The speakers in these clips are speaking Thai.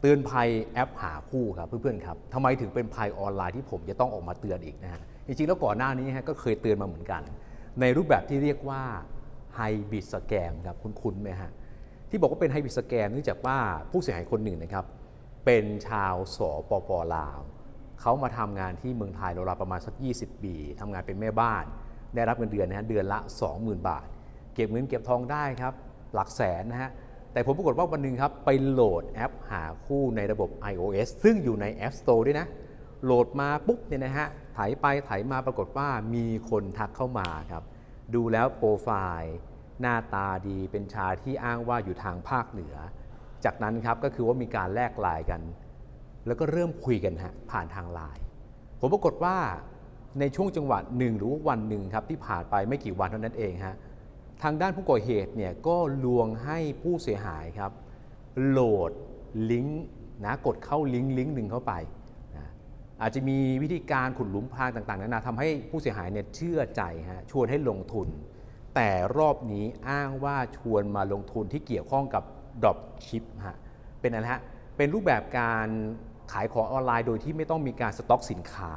เตือนภัยแอปหาคู่ครับเพื่อนๆครับทำไมถึงเป็นภัยออนไลน์ที่ผมจะต้องออกมาเตือนอีกนะฮะจริงๆแล้วก่อนหน้านี้ฮะก็เคยเตือนมาเหมือนกัน ในรูปแบบที่เรียกว่าไฮบิดสแกมครับคุ้นๆไหมฮะที่บอกว่าเป็นไฮบิดสแกมเนื่องจากว่าผู้เสียหายคนหนึ่งนะครับเป็นชาวสปปลาวเขามาทำงานที่เมืองไทยราวๆประมาณสัก 20 ปีทำงานเป็นแม่บ้าน ได้รับเงินเดือนนะฮะเดือนละ 20,000 บาท เก็บเงินเก็บทองได้ครับหลักแสนนะฮะ แต่ผมปรากฏว่าวันหนึ่งครับ ไปโหลดแอปหาคู่ในระบบ iOS ซึ่งอยู่ใน App Store ด้วยนะ โหลดมาปุ๊บเนี่ยนะฮะไถไปไถมาปรากฏว่ามีคนทักเข้ามาครับ ดูแล้วโปรไฟล์หน้าตาดีเป็นชายที่อ้างว่าอยู่ทางภาคเหนือ จากนั้นครับก็คือว่ามีการแลกไลน์กัน แล้วก็เริ่มคุยกันฮะผ่านทางไลน์ผมปรากฏว่าในช่วงจังหวะหนึ่งหรือว่าวันหนึ่งครับที่ผ่านไปไม่กี่วันเท่านั้นเองฮะ ทางด้านผู้ก่อเหตุเนี่ยก็ลวงให้ผู้เสียหายครับ โหลดลิงก์นะกดเข้าลิงก์ลิงก์หนึ่งเข้าไปนะอาจจะมีวิธีการขุดหลุมพรางต่างๆนานาทำให้ผู้เสียหายเนี่ยเชื่อใจฮะชวนให้ลงทุน แต่รอบนี้อ้างว่าชวนมาลงทุนที่เกี่ยวข้องกับ drop ship ฮะเป็นอะไรฮะเป็นรูปแบบการขายของออนไลน์โดยที่ไม่ต้องมีการสต็อกสินค้า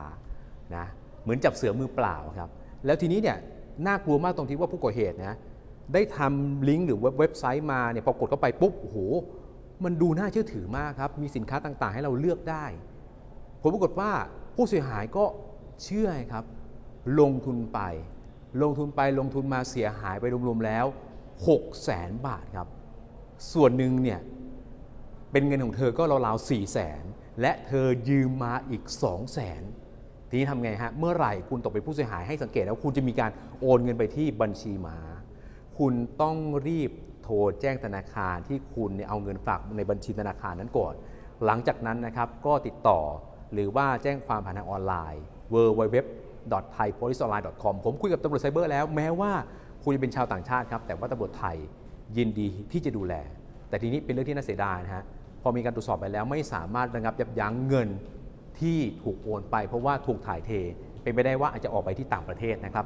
นะเหมือนจับเสือมือเปล่าครับแล้วทีนี้เนี่ยน่ากลัวมากตรงที่ว่าผู้ก่อเหตุนะ ได้ทำลิงก์หรือเว็บเว็บไซต์มาเนี่ยพอกดเข้าไปปุ๊บโอ้โหมันดูน่าเชื่อถือมากครับ มีสินค้าต่างๆ ให้เราเลือกได้ผลปรากฏว่าผู้เสียหายก็เชื่อครับ ลงทุนไป ลงทุนไปลงทุนมาเสียหายไปรวมๆแล้ว 6 0แสนบาทครับ ส่วนหนึ่งเนี่ยเป็นเงินของเธอก็ราวๆ4 0 0แสนและเธอยืมมาอีก 2 0 0แสนทีนี้ทำไงฮะ เมื่อไหร่คุณตกเป็นผู้เสียหายให้สังเกตแล้วคุณจะมีการโอนเงินไปที่บัญชีม้า คุณต้องรีบโทรแจ้งธนาคารที่คุณเอาเงินฝากในบัญชีธนาคารนั้นก่อน หลังจากนั้นนะครับก็ติดต่อหรือว่าแจ้งความผ่านทางออนไลน์ w w w t h a i p o l i c e o n l i n e c o m ผมคุยกับตำรวจไซเบอร์แล้วแม้ว่าคุณจะเป็นชาวต่างชาติครับแต่ว่าตำรวจไทยยินดีที่จะดูแล แต่ทีนี้เป็นเรื่องที่น่าเสียดายนะฮะพอมีการตรวจสอบไปแล้วไม่สามารถระงับยับยั้งเงินที่ถูกโอนไป เพราะว่าถูกถ่ายเท เป็นไปได้ว่าอาจจะออกไปที่ต่างประเทศนะครับ